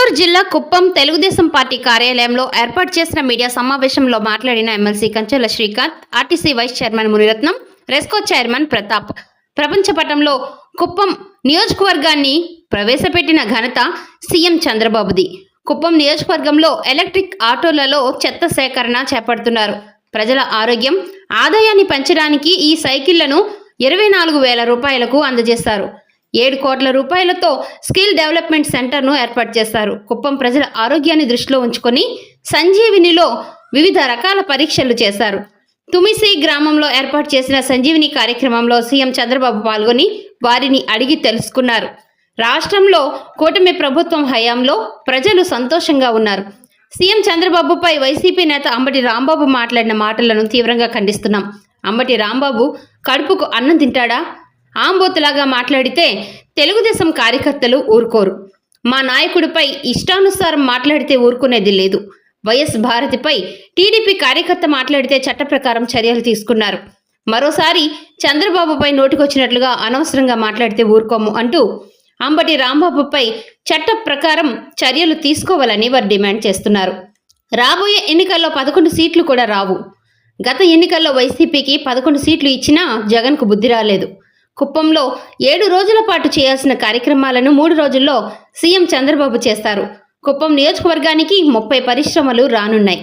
నెల్లూరు జిల్లా కుప్పం తెలుగుదేశం పార్టీ కార్యాలయంలో ఏర్పాటు చేసిన మీడియా సమావేశంలో మాట్లాడిన MLC Kanchela Srikanth RTC vice chairman Muniratnam RESCO chairman Pratap. ప్రపంచ పటంలో కుప్పం నియోజకవర్గాన్ని ప్రవేశపెట్టిన ఘనత సీఎం చంద్రబాబుది. కుప్పం నియోజకవర్గంలో ఎలక్ట్రిక్ ఆటోలలో చెత్త సేకరణ చేపడుతున్నారు. ప్రజల ఆరోగ్యం ఆదాయాన్ని పెంచడానికి ఈ సైకిళ్ళను ఇరవై నాలుగు వేల రూపాయలకు అందజేశారు. ఏడు కోట్ల రూపాయలతో స్కిల్ డెవలప్మెంట్ సెంటర్ను ఏర్పాటు చేస్తారు కుప్పం ప్రజల ఆరోగ్యాన్ని దృష్టిలో ఉంచుకొని సంజీవినిలో వివిధ రకాల పరీక్షలు చేశారు. తుమిసి గ్రామంలో ఏర్పాటు చేసిన సంజీవిని కార్యక్రమంలో సీఎం చంద్రబాబు పాల్గొని వారిని అడిగి తెలుసుకున్నారు. రాష్ట్రంలో కూటమి ప్రభుత్వం హయాంలో ప్రజలు సంతోషంగా ఉన్నారు. సీఎం చంద్రబాబుపై వైసీపీ నేత అంబటి రాంబాబు మాట్లాడిన మాటలను తీవ్రంగా ఖండిస్తున్నాం. అంబటి రాంబాబు కడుపుకు అన్నం తింటాడా? ఆంబోతులాగా మాట్లాడితే తెలుగుదేశం కార్యకర్తలు ఊరుకోరు. మా నాయకుడిపై ఇష్టానుసారం మాట్లాడితే ఊరుకునేది లేదు. వైఎస్ భారతిపై టీడీపీ కార్యకర్త మాట్లాడితే చట్ట ప్రకారం చర్యలు తీసుకున్నారు. మరోసారి చంద్రబాబుపై నోటికొచ్చినట్లుగా అనవసరంగా మాట్లాడితే ఊరుకోము అంటూ అంబటి రాంబాబుపై చట్ట ప్రకారం చర్యలు తీసుకోవాలని వారు డిమాండ్ చేస్తున్నారు. రాబోయే ఎన్నికల్లో పదకొండు సీట్లు కూడా రావు. గత ఎన్నికల్లో వైసీపీకి పదకొండు సీట్లు ఇచ్చినా జగన్కు బుద్ధి రాలేదు. కుప్పంలో ఏడు రోజుల పాటు చేయాల్సిన కార్యక్రమాలను మూడు రోజుల్లో సీఎం చంద్రబాబు చేస్తారు. కుప్పం నియోజకవర్గానికి ముప్పై పరిశ్రమలు రానున్నాయి.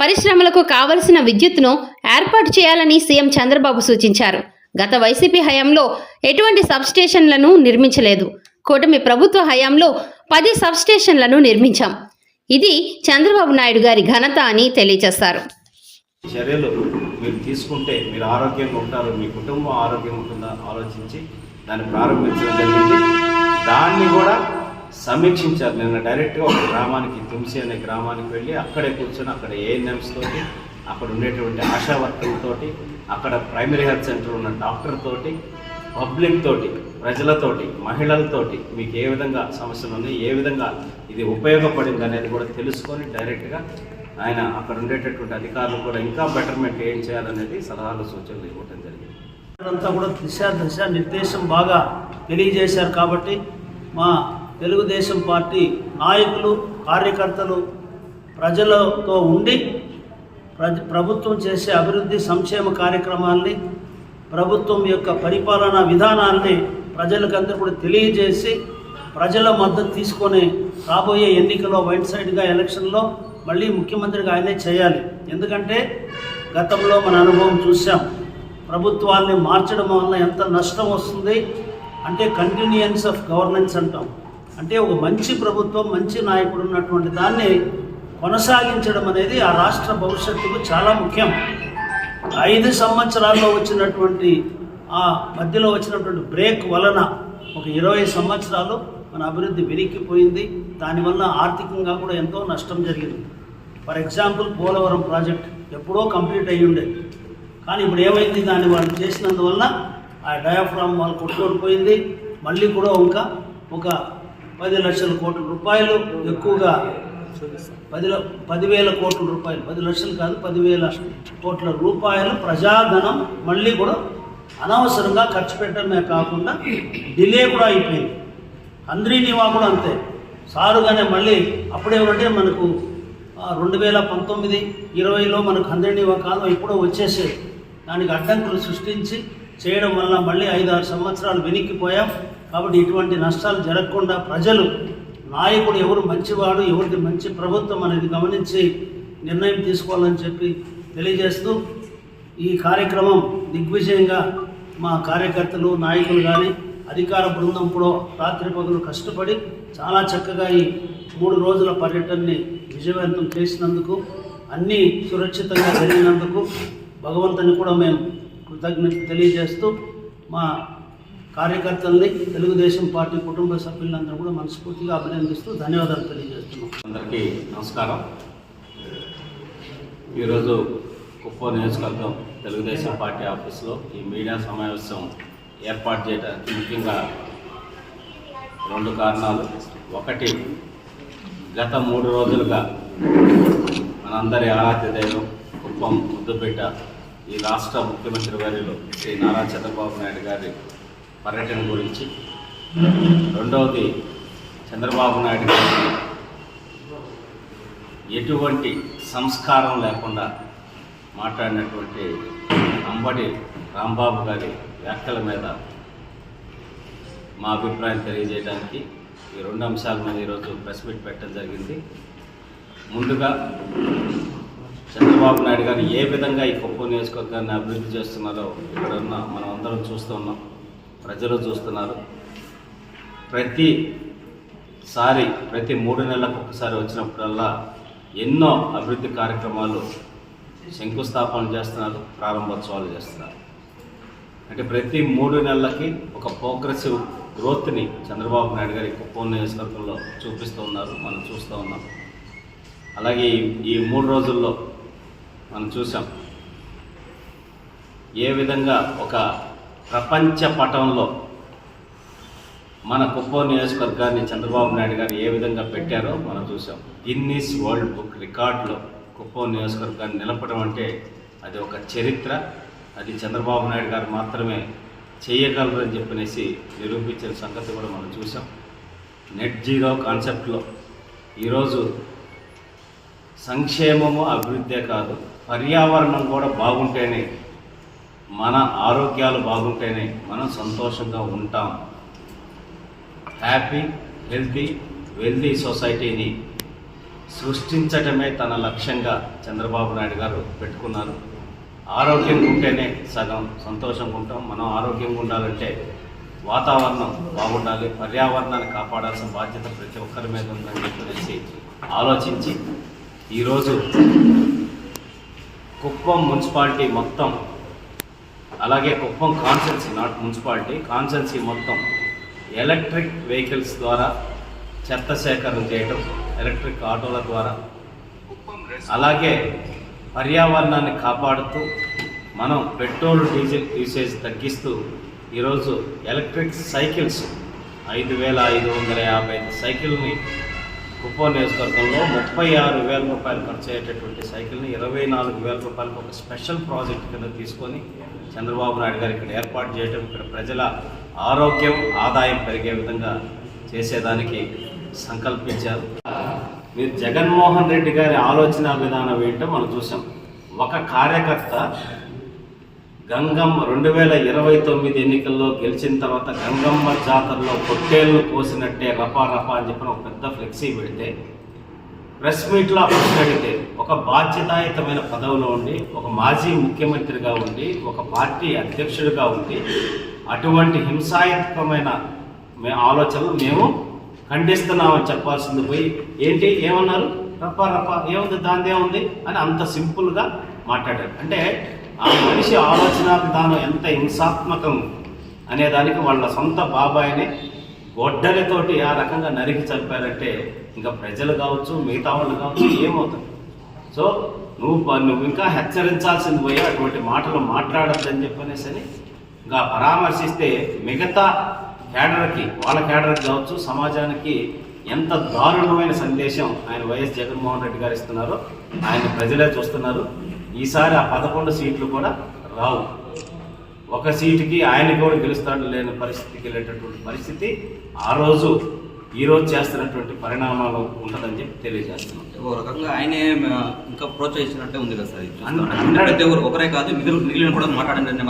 పరిశ్రమలకు కావలసిన విద్యుత్ను ఏర్పాటు చేయాలని సీఎం చంద్రబాబు సూచించారు. గత వైసీపీ హయాంలో ఎటువంటి సబ్స్టేషన్లను నిర్మించలేదు. కూటమి ప్రభుత్వ హయాంలో పది సబ్స్టేషన్లను నిర్మించాం. ఇది చంద్రబాబు నాయుడు గారి ఘనత అని తెలియజేశారు. చర్యలు మీరు తీసుకుంటే మీరు ఆరోగ్యంగా ఉంటారు మీ కుటుంబం ఆరోగ్యం ఉంటుందా ఆలోచించి దాన్ని ప్రారంభించడం జరిగింది. దాన్ని కూడా సమీక్షించారు. నిన్న డైరెక్ట్గా ఒక గ్రామానికి తుమ్సి అనే గ్రామానికి వెళ్ళి అక్కడే కూర్చొని అక్కడ ఏఎన్ఎంస్ తోటి అక్కడ ఉండేటువంటి ఆశా వర్కర్లతోటి అక్కడ ప్రైమరీ హెల్త్ సెంటర్ ఉన్న డాక్టర్ తోటి పబ్లిక్ తోటి ప్రజలతోటి మహిళలతోటి మీకు ఏ విధంగా సమస్యలు ఉన్నాయి ఏ విధంగా ఇది ఉపయోగపడింది అనేది కూడా తెలుసుకొని డైరెక్ట్గా ఆయన అక్కడ ఉండేటటువంటి అధికారులు కూడా ఇంకా బెటర్మెంట్ ఏం చేయాలనేది సలహాలు సూచనలు ఇవ్వటం జరిగింది. అంతా కూడా దిశ దశ నిర్దేశం బాగా తెలియజేశారు కాబట్టి మా తెలుగుదేశం పార్టీ నాయకులు కార్యకర్తలు ప్రజలతో ఉండి ప్రజ ప్రభుత్వం చేసే అభివృద్ధి సంక్షేమ కార్యక్రమాల్ని ప్రభుత్వం యొక్క పరిపాలనా విధానాల్ని ప్రజలకందరూ కూడా తెలియజేసి ప్రజల మద్దతు తీసుకొని రాబోయే ఎన్నికల్లో వైట్ సైడ్గా ఎలక్షన్లో మళ్ళీ ముఖ్యమంత్రిగా ఆయనే చేయాలి. ఎందుకంటే గతంలో మన అనుభవం చూసాం ప్రభుత్వాల్ని మార్చడం వలన ఎంత నష్టం వస్తుంది అంటే కంటిన్యూయన్స్ ఆఫ్ గవర్నెన్స్ అంటాం. అంటే ఒక మంచి ప్రభుత్వం మంచి నాయకుడు ఉన్నటువంటి దాన్ని కొనసాగించడం అనేది ఆ రాష్ట్ర భవిష్యత్తుకు చాలా ముఖ్యం. ఐదు సంవత్సరాల్లో వచ్చినటువంటి ఆ మధ్యలో వచ్చినటువంటి బ్రేక్ వలన ఒక ఇరవై సంవత్సరాలు మన అభివృద్ధి వెనక్కిపోయింది దానివల్ల ఆర్థికంగా కూడా ఎంతో నష్టం జరిగింది. ఫర్ ఎగ్జాంపుల్ పోలవరం ప్రాజెక్ట్ ఎప్పుడో కంప్లీట్ అయ్యి ఉండేది కానీ ఇప్పుడు ఏమైంది? దాన్ని వాళ్ళు చేసినందువల్ల ఆ డయాఫ్రామ్ వాళ్ళు కొట్టుకొని మళ్ళీ కూడా ఇంకా ఒక పది లక్షల కోట్ల రూపాయలు ఎక్కువగా పది పదివేల కోట్ల రూపాయలు పది లక్షలు కాదు పదివేల కోట్ల రూపాయలు ప్రజాధనం మళ్ళీ కూడా అనవసరంగా ఖర్చు పెట్టడమే కాకుండా డిలే కూడా అయిపోయింది. అంద్రీనివా కూడా అంతే. సారుగానే మళ్ళీ అప్పుడేమంటే మనకు రెండు వేల పంతొమ్మిది ఇరవైలో మనకు అంద్రీనివా కాలం ఎప్పుడో వచ్చేసేది దానికి అడ్డంకులు సృష్టించి చేయడం వల్ల మళ్ళీ ఐదు ఆరు సంవత్సరాలు వెనక్కిపోయాం. కాబట్టి ఇటువంటి నష్టాలు జరగకుండా ప్రజలు నాయకుడు ఎవరు మంచివాడు ఎవరిది మంచి ప్రభుత్వం అనేది గమనించి నిర్ణయం తీసుకోవాలని చెప్పి తెలియజేస్తూ ఈ కార్యక్రమం దిగ్విజయంగా మా కార్యకర్తలు నాయకులు కానీ అధికార బృందం కూడా రాత్రి పగలు కష్టపడి చాలా చక్కగా ఈ మూడు రోజుల పర్యటనని విజయవంతం చేసినందుకు అన్నీ సురక్షితంగా జరిగినందుకు భగవంతుని కూడా మేము కృతజ్ఞత తెలియజేస్తూ మా కార్యకర్తల్ని తెలుగుదేశం పార్టీ కుటుంబ సభ్యులందరూ కూడా మనస్ఫూర్తిగా అభినందిస్తూ ధన్యవాదాలు తెలియజేస్తున్నాం. అందరికీ నమస్కారం. ఈరోజు కుప్ప నియోజకవర్గం తెలుగుదేశం పార్టీ ఆఫీస్లో ఈ మీడియా సమావేశం ఏర్పాటు చేయడానికి ముఖ్యంగా రెండు కారణాలు. ఒకటి గత మూడు రోజులుగా మనందరి ఆరాధ్య దైవం కుప్పం ముద్దుపేట ఈ రాష్ట్ర ముఖ్యమంత్రి వర్యులు శ్రీ నారా చంద్రబాబు నాయుడు గారి పర్యటన గురించి రెండవది చంద్రబాబు నాయుడు గారి ఎటువంటి సంస్కారం లేకుండా మాట్లాడినటువంటి అంబటి రాంబాబు గారి వ్యాఖ్యల మీద మా అభిప్రాయం తెలియజేయడానికి ఈ రెండు అంశాల మీద ఈరోజు ప్రెస్ మీట్ పెట్టడం జరిగింది. ముందుగా చంద్రబాబు నాయుడు గారు ఏ విధంగా ఈ కుప్పం నియోజకవర్గాన్ని అభివృద్ధి చేస్తున్నారో ఇక్కడ ఉన్న మనం అందరం చూస్తున్నాం ప్రజలు చూస్తున్నారు. ప్రతిసారి ప్రతి మూడు నెలలకు ఒకసారి వచ్చినప్పుడల్లా ఎన్నో అభివృద్ధి కార్యక్రమాలు శంకుస్థాపన చేస్తున్నారు ప్రారంభోత్సవాలు చేస్తున్నారు. అంటే ప్రతి మూడు నెలలకి ఒక ప్రోగ్రెసివ్ గ్రోత్ని చంద్రబాబు నాయుడు గారి కుప్పం నియోజకవర్గంలో చూపిస్తూ ఉన్నారు మనం చూస్తూ ఉన్నాం. అలాగే ఈ- మూడు రోజుల్లో మనం చూసాం ఏ విధంగా ఒక ప్రపంచ పటంలో మన కుప్పం నియోజకవర్గాన్ని చంద్రబాబు నాయుడు గారు ఏ విధంగా పెట్టారో మనం చూసాం గిన్నీస్ వరల్డ్ బుక్ రికార్డులో కుప్పం నియోజకవర్గాన్ని నిలపడం అంటే అది ఒక చరిత్ర. అది చంద్రబాబు నాయుడు గారు మాత్రమే చేయగలరని చెప్పనేసి నిరూపించిన సంగతి కూడా మనం చూసాం నెట్ జీరో కాన్సెప్ట్లో ఈరోజు సంక్షేమము అభివృద్ధే కాదు పర్యావరణం కూడా బాగుంటేనే మన ఆరోగ్యాలు బాగుంటేనే మనం సంతోషంగా ఉంటాం. హ్యాపీ హెల్తీ వెల్దీ సొసైటీని సృష్టించటమే తన లక్ష్యంగా చంద్రబాబు నాయుడు గారు పెట్టుకున్నారు. ఆరోగ్యంగా ఉంటేనే సగం సంతోషంగా ఉంటాం. మనం ఆరోగ్యంగా ఉండాలంటే వాతావరణం బాగుండాలి పర్యావరణాన్ని కాపాడాల్సిన బాధ్యత ప్రతి ఒక్కరి మీద ఉందని చెప్పేసి ఆలోచించి ఈరోజు కుప్పం మున్సిపాలిటీ మొత్తం అలాగే Kuppam constituency not municipality constituency మొత్తం ఎలక్ట్రిక్ వెహికల్స్ ద్వారా చెత్త సేకరణ చేయడం ఎలక్ట్రిక్ ఆటోల ద్వారా అలాగే పర్యావరణాన్ని కాపాడుతూ మనం పెట్రోల్ డీజిల్ యూసేజ్ తగ్గిస్తూ ఈరోజు ఎలక్ట్రిక్ సైకిల్స్ ఐదు వేల ఐదు వందల యాభై ఐదు సైకిల్ని కుప్పో నియోజకవర్గంలో ముప్పై ఆరు వేల రూపాయలు ఖర్చు అయ్యేటటువంటి సైకిల్ని ఇరవై నాలుగు వేల రూపాయలకు ఒక స్పెషల్ ప్రాజెక్ట్ కింద తీసుకొని చంద్రబాబు నాయుడు గారు ఇక్కడ ఏర్పాటు చేయడం ఇక్కడ ప్రజల ఆరోగ్యం ఆదాయం పెరిగే విధంగా చేసేదానికి సంకల్పించారు. మీరు జగన్మోహన్ రెడ్డి గారి ఆలోచన విధానం ఏంటో మనం చూసాం. ఒక కార్యకర్త గంగమ్మ రెండు వేల ఇరవై తొమ్మిది ఎన్నికల్లో గెలిచిన తర్వాత గంగమ్మ జాతరలో పొట్టేళ్ళు కోసినట్టే రపా రపా అని చెప్పిన ఒక పెద్ద ఫ్లెక్సీ పెడితే ప్రెస్ మీట్లో ప్రశ్న అడిగితే ఒక బాధ్యతాయుతమైన పదవిలో ఉండి ఒక మాజీ ముఖ్యమంత్రిగా ఉండి ఒక పార్టీ అధ్యక్షుడిగా ఉండి అటువంటి హింసాయుతమైన ఆలోచనలు మేము ఖండిస్తున్నామని చెప్పాల్సింది పోయి ఏంటి? ఏమన్నారు? రప్ప రప్ప ఏముంది? దానిదే ఉంది అని అంత సింపుల్గా మాట్లాడారు. అంటే ఆ మనిషి ఆలోచన విధానం ఎంత హింసాత్మకం అనే దానికి వాళ్ళ సొంత బాబాయిని గొడ్డలితోటి ఆ రకంగా నరికి చంపారంటే ఇంకా ప్రజలు కావచ్చు మిగతా వాళ్ళు కావచ్చు ఏమవుతుంది సో నువ్వు నువ్వు ఇంకా హెచ్చరించాల్సింది పోయి అటువంటి మాటలు మాట్లాడద్దని చెప్పనేసి ఇంకా పరామర్శిస్తే మిగతా కేడర్కి వాళ్ళ కేడర్కి కావచ్చు సమాజానికి ఎంత దారుణమైన సందేశం ఆయన వైఎస్ జగన్మోహన్ రెడ్డి గారు ఇస్తున్నారో ఆయన ప్రజలే చూస్తున్నారు. ఈసారి ఆ పదకొండు సీట్లు కూడా రావు. ఒక సీటుకి ఆయన కూడా గెలుస్తాడు లేని పరిస్థితికి వెళ్ళేటటువంటి పరిస్థితి ఆ రోజు ఈ రోజు చేస్తున్నటువంటి పరిణామాలు ఉంటుందని చెప్పి తెలియజేస్తున్నాం. ఓ రకంగా ఆయనే ఇంకా ప్రోత్సహించినట్టే ఉంది కదా సార్ ఒకరే కాదు మిగిలిన మిగిలిన కూడా మాట్లాడండి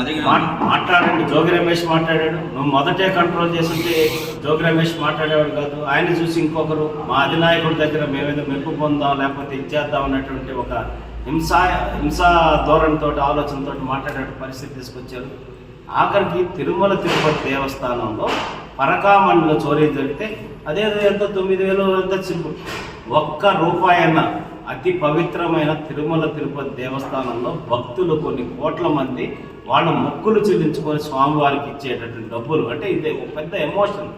మాట్లాడండి జోగి రమేష్ మాట్లాడాడు. నువ్వు మొదటే కంట్రోల్ చేస్తుంటే జోగి రమేష్ మాట్లాడేవాడు కాదు. ఆయన చూసి ఇంకొకరు మా అధినాయకుడి దగ్గర మేమేదో మెప్పు పొందాం లేకపోతే ఇచ్చేద్దాం అన్నటువంటి ఒక హింసా హింసా ధోరణితో ఆలోచనతో మాట్లాడే పరిస్థితి తీసుకొచ్చారు. ఆఖరికి తిరుమల తిరుపతి దేవస్థానంలో పరకామణిలో చోరీ జరిగితే అదే ఎంత తొమ్మిది వేలు ఎంత సింపుల్ ఒక్క రూపాయి అన్న అతి పవిత్రమైన తిరుమల తిరుపతి దేవస్థానంలో భక్తులు కొన్ని కోట్ల మంది వాళ్ళ మొక్కులు చెల్లించుకొని స్వామివారికి ఇచ్చేటటువంటి డబ్బులు. అంటే ఇది ఒక పెద్ద ఎమోషన్.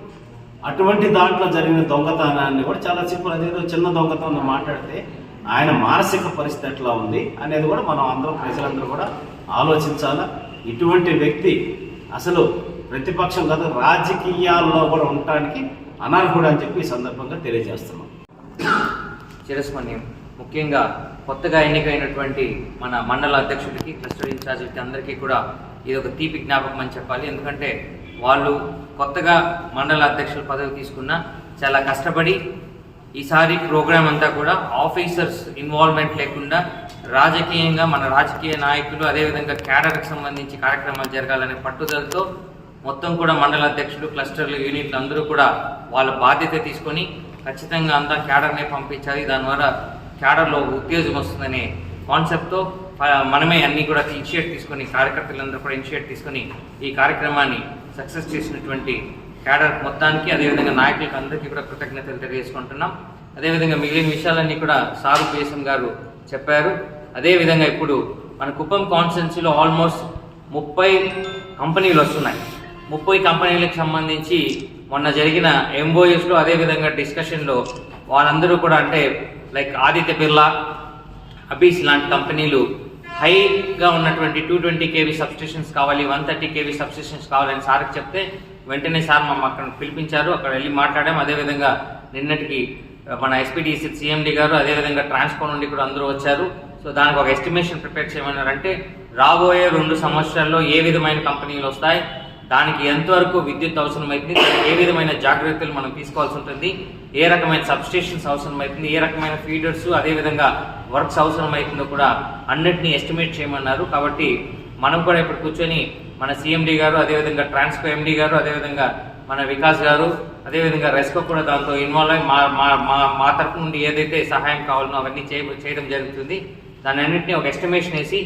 అటువంటి దాంట్లో జరిగిన దొంగతనాన్ని కూడా చాలా సింపుల్ అదేదో చిన్న దొంగతనం మాట్లాడితే ఆయన మానసిక పరిస్థితి ఎట్లా ఉంది అనేది కూడా మనం అందరం ప్రజలందరూ కూడా ఆలోచించాలా. ఇటువంటి వ్యక్తి అసలు ప్రతిపక్షం కాదు రాజకీయాల్లో కూడా ఉండటానికి అనర్హుడు అని చెప్పి ఈ సందర్భంగా తెలియజేస్తున్నాం. చిరస్మరణీయం. ముఖ్యంగా కొత్తగా ఎన్నికైనటువంటి మన మండల అధ్యక్షుడికి క్లస్టర్ ఇన్ఛార్జీలకి అందరికీ కూడా ఇది ఒక తీపి జ్ఞాపకం అని చెప్పాలి. ఎందుకంటే వాళ్ళు కొత్తగా మండల అధ్యక్షుల పదవి తీసుకున్న చాలా కష్టపడి ఈసారి ప్రోగ్రాం అంతా కూడా ఆఫీసర్స్ ఇన్వాల్వ్మెంట్ లేకుండా రాజకీయంగా మన రాజకీయ నాయకులు అదేవిధంగా క్యాడర్కి సంబంధించి కార్యక్రమాలు జరగాలనే పట్టుదలతో మొత్తం కూడా మండల అధ్యక్షులు క్లస్టర్లు యూనిట్లు అందరూ కూడా వాళ్ళ బాధ్యత తీసుకొని ఖచ్చితంగా అంతా క్యాడర్నే పంపించాలి. దాని ద్వారా క్యాడర్లో ఉత్తేజం వస్తుందనే కాన్సెప్ట్తో మనమే అన్నీ కూడా ఇనిషియేట్ తీసుకొని కార్యకర్తలందరూ కూడా ఇనిషియేట్ తీసుకొని ఈ కార్యక్రమాన్ని సక్సెస్ చేసినటువంటి క్యాడర్ మొత్తానికి అదేవిధంగా నాయకులకు అందరికీ కూడా కృతజ్ఞతలు తెలియజేసుకుంటున్నాం. అదేవిధంగా మిగిలిన విషయాలన్నీ కూడా సారు పిఎస్ఎం గారు చెప్పారు. అదేవిధంగా ఇప్పుడు మన కుప్పం కాన్స్టెన్సీలో ఆల్మోస్ట్ ముప్పై కంపెనీలు వస్తున్నాయి. ముప్పై కంపెనీలకు సంబంధించి మొన్న జరిగిన ఎంఓఎస్లో అదేవిధంగా డిస్కషన్లో వాళ్ళందరూ కూడా అంటే లైక్ ఆదిత్య బిర్లా అబీస్ లాంటి కంపెనీలు హైగా ఉన్నటువంటి టూ ట్వంటీ కేవీ సబ్స్టేషన్స్ కావాలి వన్ థర్టీ కేవీ సబ్స్టేషన్స్ కావాలని సార్కి చెప్తే వెంటనే సార్ మమ్మల్ని అక్కడ పిలిపించారు. అక్కడ వెళ్ళి మాట్లాడాం అదేవిధంగా నిన్నటికి uh, మన ఎస్పీడీసీ సీఎండీ గారు అదేవిధంగా ట్రాన్స్కో నుండి కూడా అందరూ వచ్చారు. సో దానికి ఒక ఎస్టిమేషన్ ప్రిపేర్ చేయమన్నారంటే రాబోయే రెండు సంవత్సరాల్లో ఏ విధమైన కంపెనీలు వస్తాయి? దానికి ఎంతవరకు విద్యుత్ అవసరమైతుంది ఏ విధమైన జాగ్రత్తలు మనం తీసుకోవాల్సి ఉంటుంది ఏ రకమైన సబ్స్టేషన్స్ అవసరమవుతుంది ఏ రకమైన ఫీడర్స్ అదేవిధంగా వర్క్స్ అవసరమవుతుందో కూడా అన్నిటినీ ఎస్టిమేట్ చేయమన్నారు. కాబట్టి మనం కూడా ఇప్పుడు కూర్చొని మన సీఎండీ గారు అదేవిధంగా ట్రాన్స్కో ఎండీ గారు అదేవిధంగా మన వికాస్ గారు అదేవిధంగా రెస్కో కూడా దాంతో ఇన్వాల్వ్ అయ్యి మా మా మా మా తరపు నుండి ఏదైతే సహాయం కావాలనో అవన్నీ చేయ చేయడం జరుగుతుంది. దాని అన్నింటినీ ఒక ఎస్టిమేషన్ వేసి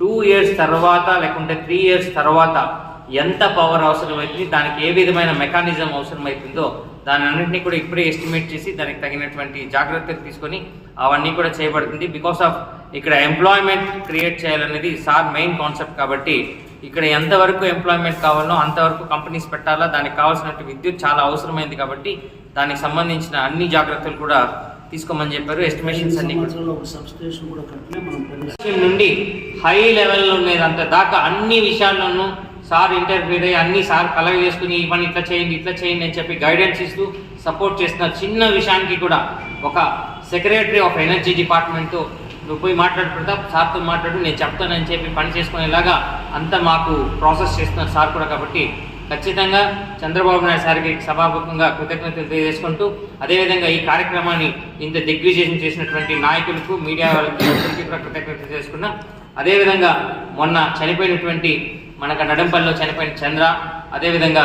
టూ ఇయర్స్ తర్వాత లేకుంటే త్రీ ఇయర్స్ తర్వాత ఎంత పవర్ అవసరమవుతుంది దానికి ఏ విధమైన మెకానిజం అవసరమవుతుందో దాని అన్నింటినీ కూడా ఇప్పుడే ఎస్టిమేట్ చేసి దానికి తగినటువంటి జాగ్రత్తలు తీసుకొని అవన్నీ కూడా చేయబడుతుంది. బికాస్ ఆఫ్ ఇక్కడ ఎంప్లాయ్మెంట్ క్రియేట్ చేయాలనేది సార్ మెయిన్ కాన్సెప్ట్ కాబట్టి ఇక్కడ ఎంతవరకు ఎంప్లాయ్మెంట్ కావాలో అంతవరకు కంపెనీస్ పెట్టాలా దానికి కావాల్సినట్టు విద్యుత్ చాలా అవసరమైంది కాబట్టి దానికి సంబంధించిన అన్ని జాగ్రత్తలు కూడా తీసుకోమని చెప్పారు. ఎస్టిమేషన్స్ అన్ని నుండి హై లెవెల్లో ఉండేదంత దాకా అన్ని విషయాల్లోనూ సార్ ఇంటర్ఫీర్ అయ్యి అన్ని సార్ కలగ చేసుకుని ఈ పని ఇట్లా చేయండి ఇట్లా చేయండి అని చెప్పి గైడెన్స్ ఇస్తూ సపోర్ట్ చేస్తున్న చిన్న విషయానికి కూడా ఒక సెక్రటరీ ఆఫ్ ఎనర్జీ డిపార్ట్మెంట్తో నువ్వు పోయి మాట్లాడు ప్రతాప్ సార్తో మాట్లాడు నేను చెప్తానని చెప్పి పని చేసుకునేలాగా అంతా మాకు ప్రాసెస్ చేస్తున్నారు సార్ కూడా కాబట్టి ఖచ్చితంగా చంద్రబాబు నాయుడు సార్కి సభాముఖంగా కృతజ్ఞతలు తెలియజేసుకుంటూ అదేవిధంగా ఈ కార్యక్రమాన్ని ఇంత దిగ్విజయం చేసినటువంటి నాయకులకు మీడియా వాళ్ళకి కూడా కృతజ్ఞతలు చేసుకున్నాం అదేవిధంగా మొన్న చనిపోయినటువంటి మనకు నడంపల్లిలో చనిపోయిన చంద్ర అదేవిధంగా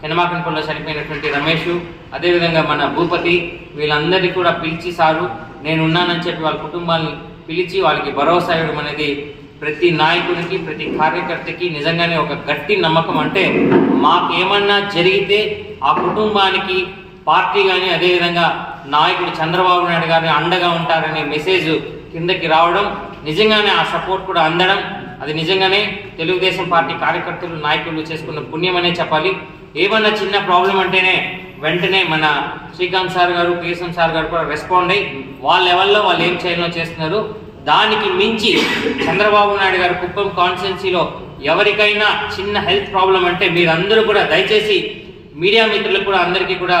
కెనమాకంపల్లిలో చనిపోయినటువంటి రమేష్ అదేవిధంగా మన భూపతి వీళ్ళందరినీ కూడా పిలిచి సారు నేను ఉన్నానని చెప్పి వాళ్ళ కుటుంబాన్ని పిలిచి వాళ్ళకి భరోసా ఇవ్వడం అనేది ప్రతి నాయకునికి ప్రతి కార్యకర్తకి నిజంగానే ఒక గట్టి నమ్మకం అంటే మాకేమన్నా జరిగితే ఆ కుటుంబానికి పార్టీ కానీ అదేవిధంగా నాయకుడు చంద్రబాబు నాయుడు గారిని అండగా ఉంటారనే మెసేజ్ కిందకి రావడం నిజంగానే ఆ సపోర్ట్ కూడా అందడం అది నిజంగానే తెలుగుదేశం పార్టీ కార్యకర్తలు నాయకులు చేసుకున్న పుణ్యమనే చెప్పాలి. ఏమన్నా చిన్న ప్రాబ్లం అంటేనే వెంటనే మన శ్రీకాంత్ సార్ గారు కేశం సార్ గారు కూడా రెస్పాండ్ అయ్యి వాళ్ళ లెవెల్లో వాళ్ళు ఏం చేయాలో చేస్తున్నారు. దానికి మించి చంద్రబాబు నాయుడు గారు కుప్పం కాన్స్టిట్యున్సీలో ఎవరికైనా చిన్న హెల్త్ ప్రాబ్లం అంటే మీరందరూ కూడా దయచేసి మీడియా మిత్రులకు కూడా అందరికీ కూడా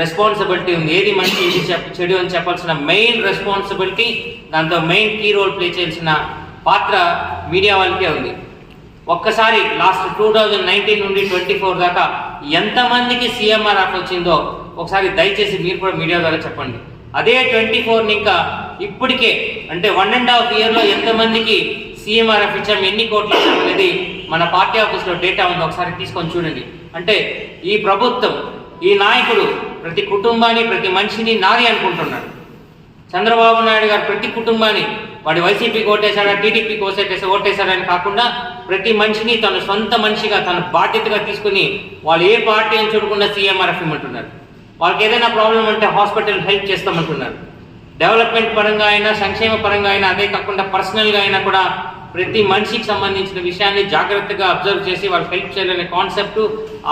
రెస్పాన్సిబిలిటీ ఉంది. ఏది మంచి ఏది చెడు అని చెప్పాల్సిన మెయిన్ రెస్పాన్సిబిలిటీ దాంతో మెయిన్ కీ రోల్ ప్లే చేయాల్సిన పాత్ర మీడియా వాళ్ళకే ఉంది. ఒక్కసారి లాస్ట్ టూ థౌజండ్ నైన్టీన్ నుండి ట్వంటీ ఫోర్ దాకా ఎంతమందికి సీఎంఆర్ ఆఫ్ వచ్చిందో ఒకసారి దయచేసి మీరు కూడా మీడియా ద్వారా చెప్పండి. అదే ట్వంటీ ఫోర్ని ఇంకా ఇప్పటికే అంటే వన్ అండ్ హాఫ్ ఇయర్లో ఎంతమందికి సీఎంఆర్ఎఫ్ ఇచ్చాము ఎన్ని కోట్లు అనేది మన పార్టీ ఆఫీస్లో డేటా ఉంది ఒకసారి తీసుకొని చూడండి. అంటే ఈ ప్రభుత్వం ఈ నాయకుడు ప్రతి కుటుంబాన్ని ప్రతి మనిషిని నాది అనుకుంటున్నాడు. చంద్రబాబు నాయుడు గారు ప్రతి కుటుంబాన్ని వాడి వైసీపీకి ఓటేశాడా టీడీపీకి ఓసేటేసి ఓటేశాడని కాకుండా ప్రతి మనిషిని తన సొంత మనిషిగా తన బాధ్యతగా తీసుకుని వాళ్ళు ఏ పార్టీ అని చూడకుండా సీఎంఆర్ఎఫ్ ఇమ్మంటున్నారు. వాళ్ళకి ఏదైనా ప్రాబ్లం ఉంటే హాస్పిటల్ హెల్ప్ చేస్తామంటున్నారు. డెవలప్మెంట్ పరంగా అయినా సంక్షేమ పరంగా అయినా అదే కాకుండా పర్సనల్గా అయినా కూడా ప్రతి మనిషికి సంబంధించిన విషయాన్ని జాగ్రత్తగా అబ్జర్వ్ చేసి వాళ్ళకి హెల్ప్ చేయాలనే కాన్సెప్ట్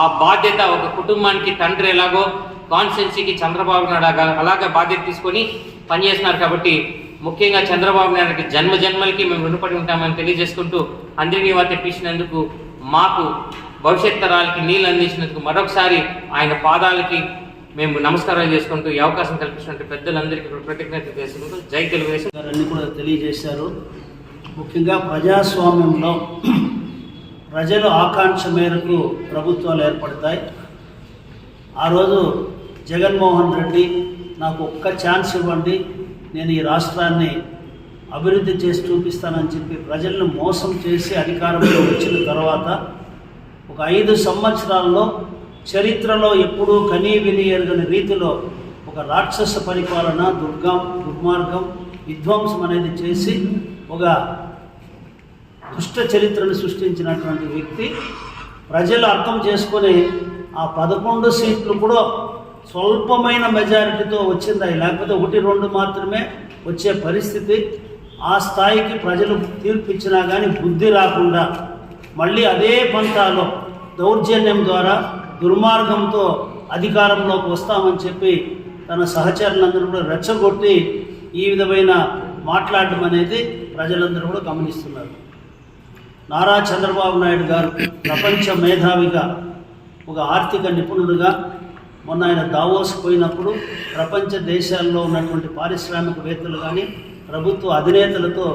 ఆ బాధ్యత ఒక కుటుంబానికి తండ్రి ఎలాగో కాన్స్టెన్సీకి చంద్రబాబు నాయుడు అలాగే బాధ్యత తీసుకొని పనిచేస్తున్నారు కాబట్టి ముఖ్యంగా చంద్రబాబు నాయుడుకి జన్మ జన్మలకి మేము రుణపడి ఉంటామని తెలియజేసుకుంటూ అందరినీ వారు తెప్పించినందుకు మాకు భవిష్యత్ తరాలకి నీళ్ళు అందించినందుకు మరొకసారి ఆయన పాదాలకి మేము నమస్కారాలు చేసుకుంటూ ఈ అవకాశం కల్పించినట్టు పెద్దలందరికీ కృతజ్ఞత చేసుకుంటూ జై తెలుగుదేశం. గారన్నీ కూడా తెలియజేశారు. ముఖ్యంగా ప్రజాస్వామ్యంలో ప్రజల ఆకాంక్ష మేరకు ప్రభుత్వాలు ఏర్పడతాయి. ఆ రోజు జగన్మోహన్ రెడ్డి నాకు ఒక్క ఛాన్స్ ఇవ్వండి. నేను ఈ రాష్ట్రాన్ని అభివృద్ధి చేసి చూపిస్తానని చెప్పి ప్రజలను మోసం చేసి అధికారంలో వచ్చిన తర్వాత ఒక ఐదు సంవత్సరాల్లో చరిత్రలో ఎప్పుడూ కనీ విని ఎరగని రీతిలో ఒక రాక్షస పరిపాలన దుర్గం దుర్మార్గం విధ్వంసం అనేది చేసి ఒక దుష్ట చరిత్రను సృష్టించినటువంటి వ్యక్తి ప్రజలు అర్థం చేసుకొని ఆ పదకొండు సీట్లు కూడా స్వల్పమైన మెజారిటీతో వచ్చింది? లేకపోతే ఒకటి రెండు మాత్రమే వచ్చే పరిస్థితి? ఆ స్థాయికి ప్రజలు తీర్పిచ్చినా కానీ బుద్ధి రాకుండా మళ్ళీ అదే పంతాలో దౌర్జన్యం ద్వారా దుర్మార్గంతో అధికారంలోకి వస్తామని చెప్పి తన సహచరులందరూ కూడా రెచ్చగొట్టి ఈ విధమైన మాట్లాడడం అనేది ప్రజలందరూ కూడా గమనిస్తున్నారు. నారా చంద్రబాబు నాయుడు గారు ప్రపంచ మేధావిగా ఒక ఆర్థిక నిపుణుడుగా మొన్న ఆయన దావోస్ పోయినప్పుడు ప్రపంచ దేశాల్లో ఉన్నటువంటి పారిశ్రామికవేత్తలు కానీ ప్రభుత్వ అధినేతలతో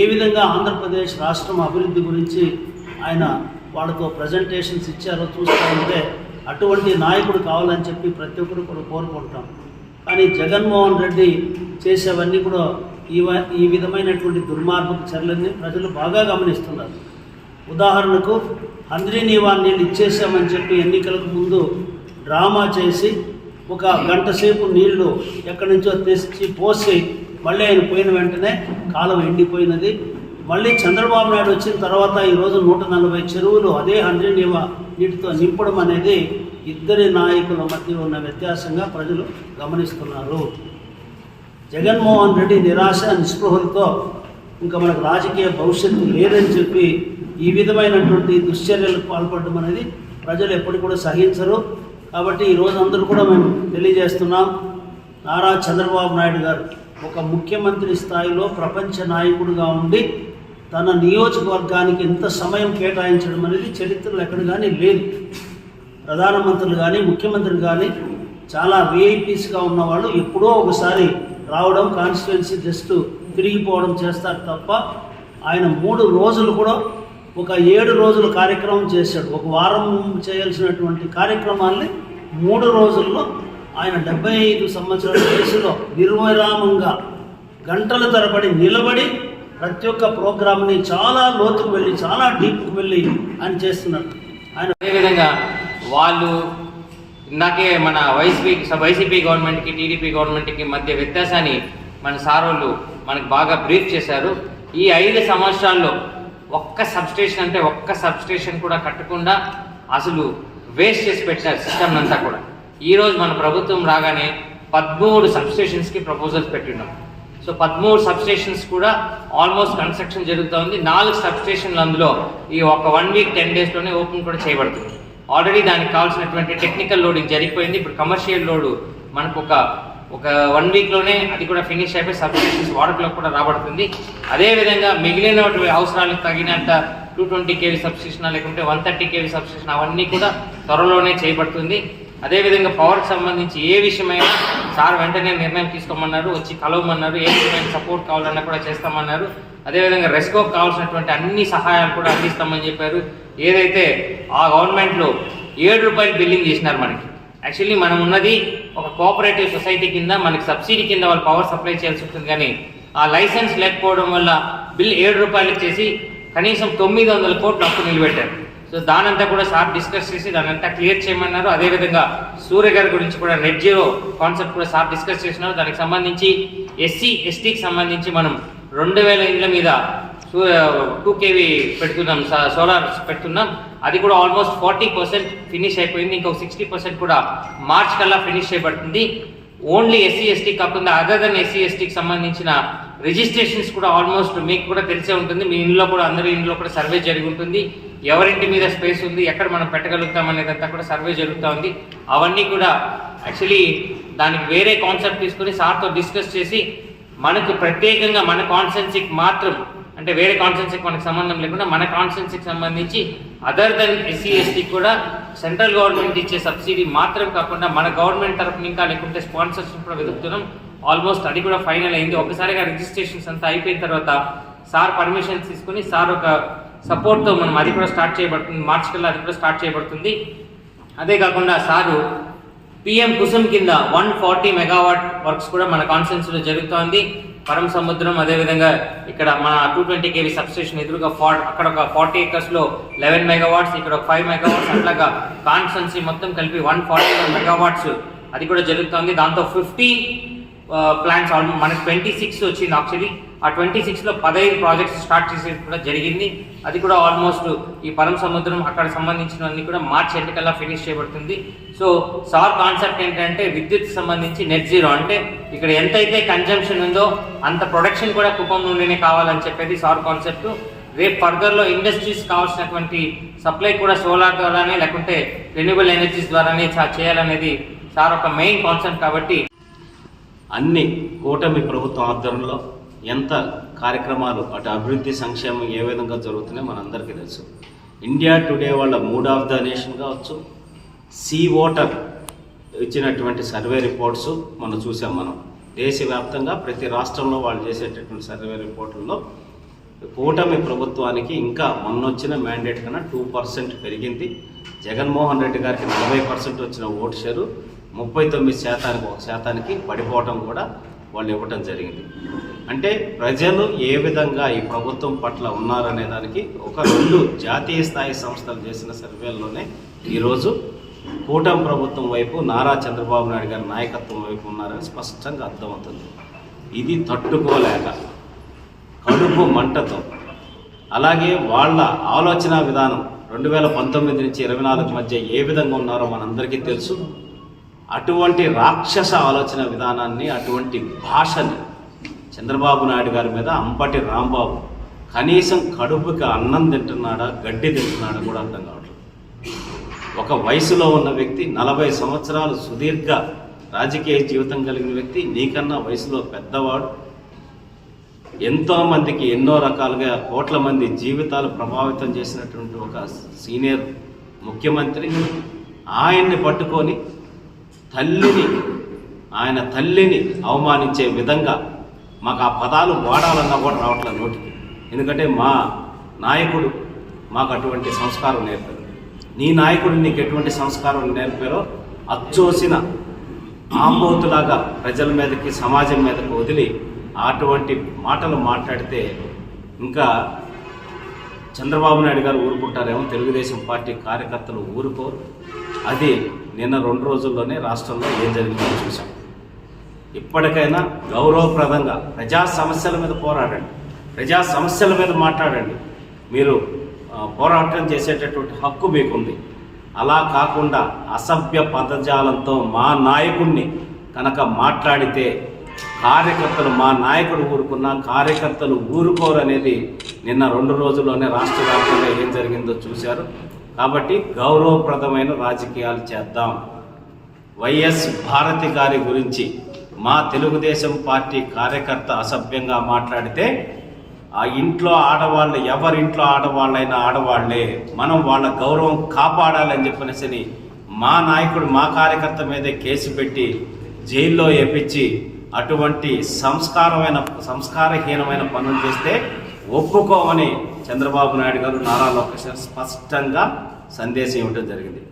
ఏ విధంగా ఆంధ్రప్రదేశ్ రాష్ట్రం అభివృద్ధి గురించి ఆయన వాళ్ళతో ప్రజెంటేషన్స్ ఇచ్చారో చూస్తూ ఉంటే అటువంటి నాయకుడు కావాలని చెప్పి ప్రతి ఒక్కరు కూడా కోరుకుంటాం. కానీ జగన్మోహన్ రెడ్డి చేసేవన్నీ కూడా ఈ ఈ విధమైనటువంటి దుర్మార్గపు చర్యలన్నీ ప్రజలు బాగా గమనిస్తున్నారు. ఉదాహరణకు హంద్రీ నీవా నీళ్ళు ఇచ్చేసామని చెప్పి ఎన్నికలకు ముందు డ్రామా చేసి ఒక గంట సేపు నీళ్ళు ఎక్కడి నుంచో తెచ్చి పోసి మళ్ళీ ఆయన పోయిన వెంటనే కాలం ఎండిపోయినది. మళ్ళీ చంద్రబాబు నాయుడు వచ్చిన తర్వాత ఈరోజు నూట నలభై చెరువులు అదే హండ్రెడ్ నీవా నీటితో నింపడం అనేది ఇద్దరి నాయకుల మధ్య ఉన్న వ్యత్యాసంగా ప్రజలు గమనిస్తున్నారు. జగన్మోహన్ రెడ్డి నిరాశ నిస్పృహలతో ఇంకా మనకు రాజకీయ భవిష్యత్తు లేదని చెప్పి ఈ విధమైనటువంటి దుశ్చర్యలకు పాల్పడడం అనేది ప్రజలు ఎప్పటికూడా సహించరు. కాబట్టి ఈ రోజు అందరూ కూడా మేము తెలియజేస్తున్నాం నారా చంద్రబాబు నాయుడు గారు. ఒక ముఖ్యమంత్రి స్థాయిలో ప్రపంచ నాయకుడిగా ఉండి తన నియోజకవర్గానికి ఇంత సమయం కేటాయించడం అనేది చరిత్రలో ఎక్కడ కానీ లేదు. ప్రధానమంత్రులు కానీ ముఖ్యమంత్రులు కానీ చాలా విఐపీస్గా ఉన్నవాళ్ళు ఎప్పుడో ఒకసారి రావడం కాన్స్టిట్యున్సీ జస్ట్ తిరిగిపోవడం చేస్తారు తప్ప ఆయన మూడు రోజులు కూడా ఒక ఏడు రోజుల కార్యక్రమం చేశాడు. ఒక వారం చేయాల్సినటువంటి కార్యక్రమాల్ని మూడు రోజుల్లో ఆయన డెబ్బై ఐదు సంవత్సరాల వయసులో నిర్విరామంగా గంటల తరబడి నిలబడి ప్రతి ఒక్క ప్రోగ్రామ్ని చాలా లోతుకు వెళ్ళి చాలా డీప్కి వెళ్ళి ఆయన చేస్తున్నారు. ఆయన అదేవిధంగా వాళ్ళు ఇందాకే మన వైసీపీ వైసీపీ గవర్నమెంట్కి టీడీపీ గవర్నమెంట్కి మధ్య వ్యత్యాసాన్ని మన సార్ వాళ్ళు మనకు బాగా బ్రీఫ్ చేశారు. ఈ ఐదు సంవత్సరాల్లో ఒక్క సబ్స్టేషన్ అంటే ఒక్క సబ్స్టేషన్ కూడా కట్టకుండా అసలు వేస్ట్ చేసి పెట్టినారు సిస్టమ్ అంతా కూడా. ఈరోజు మన ప్రభుత్వం రాగానే పదమూడు సబ్స్టేషన్స్కి ప్రపోజల్స్ పెట్టిన్నాం సో పదమూడు సబ్స్టేషన్స్ కూడా ఆల్మోస్ట్ కన్స్ట్రక్షన్ జరుగుతూ ఉంది నాలుగు సబ్స్టేషన్లు అందులో ఈ ఒక వన్ వీక్ టెన్ డేస్లోనే ఓపెన్ కూడా చేయబడుతుంది. ఆల్రెడీ దానికి కావాల్సినటువంటి టెక్నికల్ లోడింగ్ జరిగిపోయింది. ఇప్పుడు కమర్షియల్ లోడ్ మనకు ఒక ఒక వన్ వీక్లోనే అది కూడా ఫినిష్ అయిపోయి సబ్స్టేషన్స్ వాడుకలకు కూడా రాబడుతుంది. అదేవిధంగా మిగిలిన అవసరాలకు తగినంత టూ ట్వంటీ కేవీ సబ్స్టేషన్ లేకుంటే వన్ థర్టీ కేవీ సబ్స్టేషన్ అవన్నీ కూడా త్వరలోనే చేయబడుతుంది అదేవిధంగా పవర్కి సంబంధించి ఏ విషయమైనా సార్ వెంటనే నిర్ణయం తీసుకోమన్నారు వచ్చి కలవమన్నారు ఏ విధమైన సపోర్ట్ కావాలన్నా కూడా చేస్తామన్నారు. అదేవిధంగా రెస్కోకి కావాల్సినటువంటి అన్ని సహాయాలు కూడా అందిస్తామని చెప్పారు. ఏదైతే ఆ గవర్నమెంట్లో ఏడు రూపాయలు బిల్లింగ్ చేసినారు మనకి. యాక్చువల్లీ మనం ఉన్నది ఒక కోఆపరేటివ్ సొసైటీ కింద మనకి సబ్సిడీ కింద వాళ్ళు పవర్ సప్లై చేయాల్సి ఉంటుంది. కానీ ఆ లైసెన్స్ లేకపోవడం వల్ల బిల్ ఏడు రూపాయలకు చేసి కనీసం తొమ్మిది వందల కోట్లు అప్పు నిలబెట్టారు. సో దానంతా కూడా సార్ డిస్కస్ చేసి దానంతా క్లియర్ చేయమన్నారు. అదేవిధంగా సూర్య గారి గురించి కూడా నెట్ జీరో కాన్సెప్ట్ కూడా సార్ డిస్కస్ చేసినారు. దానికి సంబంధించి ఎస్సీ ఎస్టీకి సంబంధించి మనం రెండు వేల ఇండ్ల మీద టూ కేవీ పెడుతున్నాం సోలార్ పెడుతున్నాం. అది కూడా ఆల్మోస్ట్ ఫార్టీ పర్సెంట్ ఫినిష్ అయిపోయింది. ఇంకొక సిక్స్టీ పర్సెంట్ కూడా మార్చ్ కల్లా ఫినిష్ చేయబడుతుంది. ఓన్లీ ఎస్సీ ఎస్టీ కాకుండా అదర్ దెన్ ఎస్సీ ఎస్టీకి సంబంధించిన రిజిస్ట్రేషన్స్ కూడా ఆల్మోస్ట్ మీకు కూడా తెలిసే ఉంటుంది. మీ ఇంట్లో కూడా అందరి ఇంట్లో కూడా సర్వే జరిగి ఉంటుంది. ఎవరింటి మీద స్పేస్ ఉంది ఎక్కడ మనం పెట్టగలుగుతాం అనేదంతా కూడా సర్వే జరుగుతూ ఉంది. అవన్నీ కూడా యాక్చువల్లీ దానికి వేరే కాన్సెప్ట్ తీసుకుని సార్తో డిస్కస్ చేసి మనకు ప్రత్యేకంగా మన కాన్సెన్సీకి మాత్రం అంటే వేరే కాన్స్టిట్యూన్సీకి మనకు సంబంధం లేకుండా మన కాన్స్టిట్యూన్సీకి సంబంధించి అదర్ దెన్ ఎస్సీ ఎస్టీ కూడా సెంట్రల్ గవర్నమెంట్ ఇచ్చే సబ్సిడీ మాత్రం కాకుండా మన గవర్నమెంట్ తరఫున ఇంకా లేకుంటే స్పాన్సర్షిప్ కూడా వెతుకుతున్నాం. ఆల్మోస్ట్ అది కూడా ఫైనల్ అయింది. ఒకసారిగా రిజిస్ట్రేషన్స్ అంతా అయిపోయిన తర్వాత సార్ పర్మిషన్స్ తీసుకుని సార్ ఒక సపోర్ట్తో మనం అది కూడా స్టార్ట్ చేయబడుతుంది. మార్చ్ కల్లా అది కూడా స్టార్ట్ చేయబడుతుంది. అదే కాకుండా సారు పిఎం కుసుమ్ కింద వన్ ఫార్టీ మెగావాట్ వర్క్స్ కూడా మన కాన్ఫరెన్స్లో జరుగుతోంది. పరం సముద్రం అదేవిధంగా ఇక్కడ మన టూ ట్వంటీ కేవీ సబ్స్టేషన్ ఎదురుగా ఫార్ అక్కడ ఒక ఫార్టీ ఏకర్స్లో లెవెన్ మెగావాట్స్ ఇక్కడ ఒక ఫైవ్ మెగావాట్స్ అట్లాగా కాన్స్టన్సీ మొత్తం కలిపి వన్ ఫార్టీ మెగావాట్స్ అది కూడా జరుగుతోంది. దాంతో ఫిఫ్టీ ప్లాన్స్ ఆల్మోస్ట్ మనకి ట్వంటీ సిక్స్ వచ్చింది యాక్చువల్లీ ఆ ట్వంటీ సిక్స్లో పదహైదు ప్రాజెక్ట్స్ స్టార్ట్ చేసేది కూడా జరిగింది. అది కూడా ఆల్మోస్ట్ ఈ పరం సముద్రం అక్కడ సంబంధించినవన్నీ కూడా మార్చ్ ఎండ్ ఫినిష్ చేయబడుతుంది. సో సార్ కాన్సెప్ట్ ఏంటంటే విద్యుత్ సంబంధించి నెట్ జీరో అంటే ఇక్కడ ఎంతైతే కన్జంప్షన్ ఉందో అంత ప్రొడక్షన్ కూడా కుప్పం నుండినే కావాలని చెప్పేది సార్ కాన్సెప్ట్. రేపు ఫర్దర్లో ఇండస్ట్రీస్ కావాల్సినటువంటి సప్లై కూడా సోలార్ ద్వారానే లేకుంటే రెన్యూబుల్ ఎనర్జీస్ ద్వారానే చేయాలనేది సార్ ఒక మెయిన్ కాన్సెప్ట్ కాబట్టి. అన్ని కూటమి ప్రభుత్వం ఆధ్వర్యంలో ఎంత కార్యక్రమాలు అటు అభివృద్ధి సంక్షేమం ఏ విధంగా జరుగుతున్నాయో మనందరికీ తెలుసు. ఇండియా టుడే వాళ్ళ మూడ్ ఆఫ్ ద నేషన్ కావచ్చు సీ ఓటర్ ఇచ్చినటువంటి సర్వే రిపోర్ట్స్ మనం చూసాం మనం. దేశవ్యాప్తంగా ప్రతి రాష్ట్రంలో వాళ్ళు చేసేటటువంటి సర్వే రిపోర్టుల్లో కూటమి ప్రభుత్వానికి ఇంకా మొన్నొచ్చిన మ్యాండేట్ కన్నా టూ పర్సెంట్ పెరిగింది. జగన్మోహన్ రెడ్డి గారికి నలభై పర్సెంట్ వచ్చిన ఓటు షేరు ముప్పై తొమ్మిది శాతానికి ఒక శాతానికి పడిపోవటం కూడా వాళ్ళు ఇవ్వటం జరిగింది. అంటే ప్రజలు ఏ విధంగా ఈ ప్రభుత్వం పట్ల ఉన్నారనే దానికి ఒక రెండు జాతీయ స్థాయి సంస్థలు చేసిన సర్వేల్లోనే ఈరోజు కూటమి ప్రభుత్వం వైపు నారా చంద్రబాబు నాయుడు గారి నాయకత్వం వైపు ఉన్నారని స్పష్టంగా అర్థమవుతుంది. ఇది తట్టుకోలేక కడుపు మంటతో అలాగే వాళ్ళ ఆలోచన విధానం రెండు వేల పంతొమ్మిది నుంచి ఇరవై నాలుగు మధ్య ఏ విధంగా ఉన్నారో మనందరికీ తెలుసు. అటువంటి రాక్షస ఆలోచన విధానాన్ని అటువంటి భాషని చంద్రబాబు నాయుడు గారి మీద అంబటి రాంబాబు కనీసం కడుపుకి అన్నం తింటున్నాడా గడ్డి తింటున్నాడా కూడా అర్థం కావట్లేదు. ఒక వయసులో ఉన్న వ్యక్తి నలభై సంవత్సరాలు సుదీర్ఘ రాజకీయ జీవితం కలిగిన వ్యక్తి నీకన్నా వయసులో పెద్దవాడు. ఎంతోమందికి ఎన్నో రకాలుగా కోట్ల మంది జీవితాలు ప్రభావితం చేసినటువంటి ఒక సీనియర్ ముఖ్యమంత్రి. ఆయన్ని పట్టుకొని తల్లిని ఆయన తల్లిని అవమానించే విధంగా మాకు ఆ పదాలు వాడాలన్నా కూడా రావట్లేదు నోటికి. ఎందుకంటే మా నాయకుడు మాకు అటువంటి సంస్కారం నేర్పారు. నీ నాయకుడు నీకు ఎటువంటి సంస్కారం నేర్పారో అచ్చోసిన ఆంబోతులాగా ప్రజల మీదకి సమాజం మీదకి వదిలి అటువంటి మాటలు మాట్లాడితే ఇంకా చంద్రబాబు నాయుడు గారు ఊరుకుంటారేమో తెలుగుదేశం పార్టీ కార్యకర్తలు ఊరుకోరు అది నిన్న రెండు రోజుల్లోనే రాష్ట్రంలో ఏం జరిగిందో చూసాం ఇప్పటికైనా గౌరవప్రదంగా ప్రజా సమస్యల మీద పోరాడండి. ప్రజా సమస్యల మీద మాట్లాడండి. మీరు పోరాటం చేసేటటువంటి హక్కు మీకుంది. అలా కాకుండా అసభ్య పదజాలంతో మా నాయకుడిని కనుక మాట్లాడితే కార్యకర్తలు మా నాయకుడు ఊరుకున్న కార్యకర్తలు ఊరుకోరు అనేది నిన్న రెండు రోజుల్లోనే రాష్ట్ర వ్యాప్తంగా ఏం జరిగిందో చూశారు. కాబట్టి గౌరవప్రదమైన రాజకీయాలు చేద్దాం. వైఎస్ భారతి గారి గురించి మా తెలుగుదేశం పార్టీ కార్యకర్త అసభ్యంగా మాట్లాడితే ఆ ఇంట్లో ఆడవాళ్ళు ఎవరింట్లో ఆడవాళ్ళైనా ఆడవాళ్ళే. మనం వాళ్ళ గౌరవం కాపాడాలని చెప్పినసని మా నాయకుడు మా కార్యకర్త మీదే కేసు పెట్టి జైల్లో వేపించి అటువంటి సంస్కారమైన సంస్కారహీనమైన పనులు చేస్తే ఒప్పుకోమని చంద్రబాబు నాయుడు గారు నారా లోకేష్ స్పష్టంగా సందేశం ఇవ్వడం జరిగింది.